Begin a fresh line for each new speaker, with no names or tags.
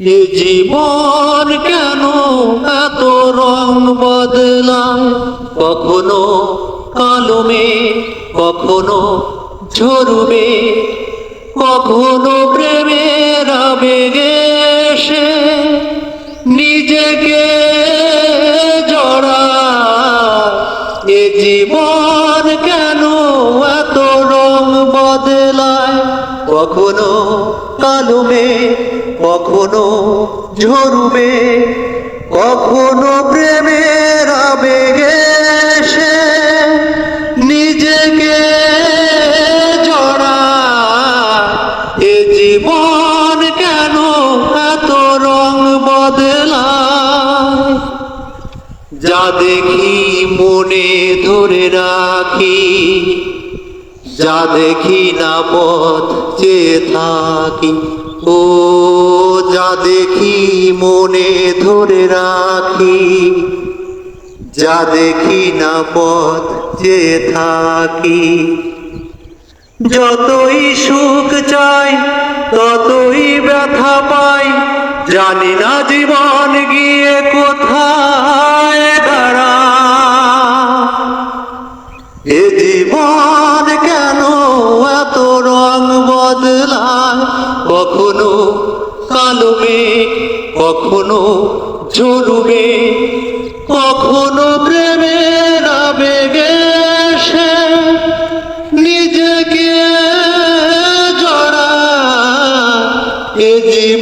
এ জীবন কেন এত রং বদলায়? কখনো কালমে কখনো ঝরবে কখনো প্রেমের আবেগে এসে নিজেকে জড়া এ জীবন কেন এত রং বদলায়? কখনো কালুমে, কখনো ঝরবে কখনো প্রেমের আবেগে এসে নিজেকে জড়া এ জীবন কেন এত রং বদলায়? যা দেখি মনে ধরে রাখি যা দেখি না পথ চেয়ে থাকি। ও যা দেখি মনে ধরে রাখি। যা দেখি না পথ চেয়ে থাকি। যতই সুখ চাই, ততই ব্যথা পাই। জানি না জীবন গিয়ে কোথায়। কখনো কালমে কখনো ঝুলুবে কখনো প্রেমের আবেগে সে নিজেকে জড়া। এ জীবন